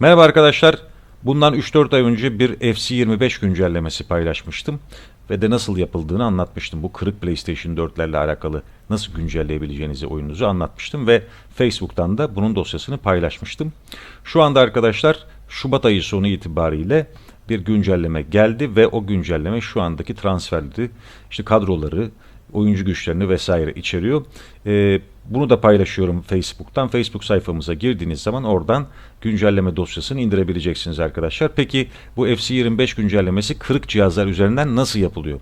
Merhaba arkadaşlar. Bundan 3-4 ay önce bir FC25 güncellemesi paylaşmıştım. Ve de nasıl yapıldığını anlatmıştım. Bu kırık PlayStation 4'lerle alakalı nasıl güncelleyebileceğinizi oyununuzu anlatmıştım. Ve Facebook'tan da bunun dosyasını paylaşmıştım. Şu anda arkadaşlar Şubat ayı sonu itibariyle bir güncelleme geldi ve o güncelleme şu andaki transferleri, işte kadroları, oyuncu güçlerini vesaire içeriyor. Ee, bunu da paylaşıyorum Facebook'tan. Facebook sayfamıza girdiğiniz zaman oradan güncelleme dosyasını indirebileceksiniz arkadaşlar. Peki bu FC25 güncellemesi kırık cihazlar üzerinden nasıl yapılıyor?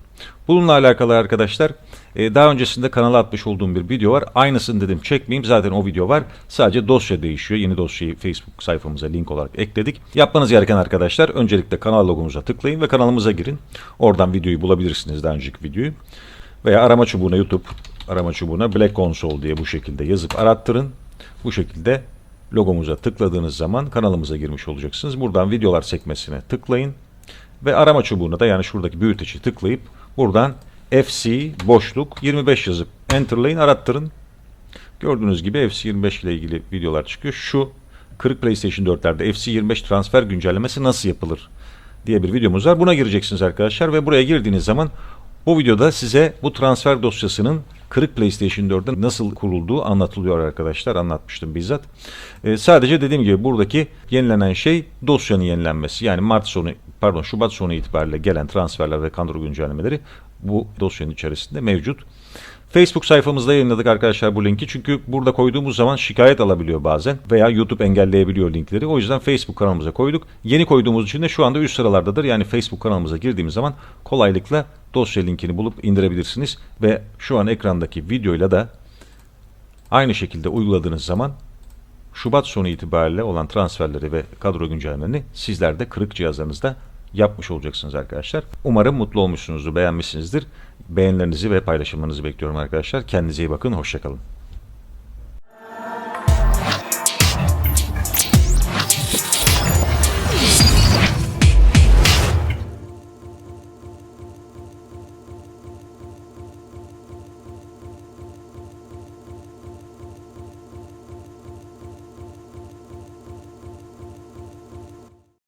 Bununla alakalı arkadaşlar e, daha öncesinde kanala atmış olduğum bir video var. Aynısını dedim çekmeyeyim zaten o video var. Sadece dosya değişiyor. Yeni dosyayı Facebook sayfamıza link olarak ekledik. Yapmanız gereken arkadaşlar öncelikle kanal logomuza tıklayın ve kanalımıza girin. Oradan videoyu bulabilirsiniz daha önceki videoyu. Veya arama çubuğuna YouTube arama çubuğuna Black Console diye bu şekilde yazıp arattırın. Bu şekilde logomuza tıkladığınız zaman kanalımıza girmiş olacaksınız. Buradan videolar sekmesine tıklayın. Ve arama çubuğuna da yani şuradaki büyüteci tıklayıp buradan FC boşluk 25 yazıp enterlayın arattırın. Gördüğünüz gibi FC25 ile ilgili videolar çıkıyor. Şu kırık PlayStation 4'lerde FC25 transfer güncellemesi nasıl yapılır diye bir videomuz var. Buna gireceksiniz arkadaşlar ve buraya girdiğiniz zaman bu videoda size bu transfer dosyasının kırık PlayStation 4'de nasıl kurulduğu anlatılıyor arkadaşlar. Anlatmıştım bizzat. Ee, sadece dediğim gibi buradaki yenilenen şey dosyanın yenilenmesi. Yani Mart sonu pardon Şubat sonu itibariyle gelen transferler ve kadro güncellemeleri bu dosyanın içerisinde mevcut. Facebook sayfamızda yayınladık arkadaşlar bu linki. Çünkü burada koyduğumuz zaman şikayet alabiliyor bazen veya YouTube engelleyebiliyor linkleri. O yüzden Facebook kanalımıza koyduk. Yeni koyduğumuz için de şu anda üst sıralardadır. Yani Facebook kanalımıza girdiğimiz zaman kolaylıkla dosya linkini bulup indirebilirsiniz. Ve şu an ekrandaki videoyla da aynı şekilde uyguladığınız zaman Şubat sonu itibariyle olan transferleri ve kadro güncellemelerini sizler de kırık cihazlarınızda yapmış olacaksınız arkadaşlar. Umarım mutlu olmuşsunuzdur, beğenmişsinizdir. Beğenilerinizi ve paylaşımlarınızı bekliyorum arkadaşlar. Kendinize iyi bakın, hoşçakalın.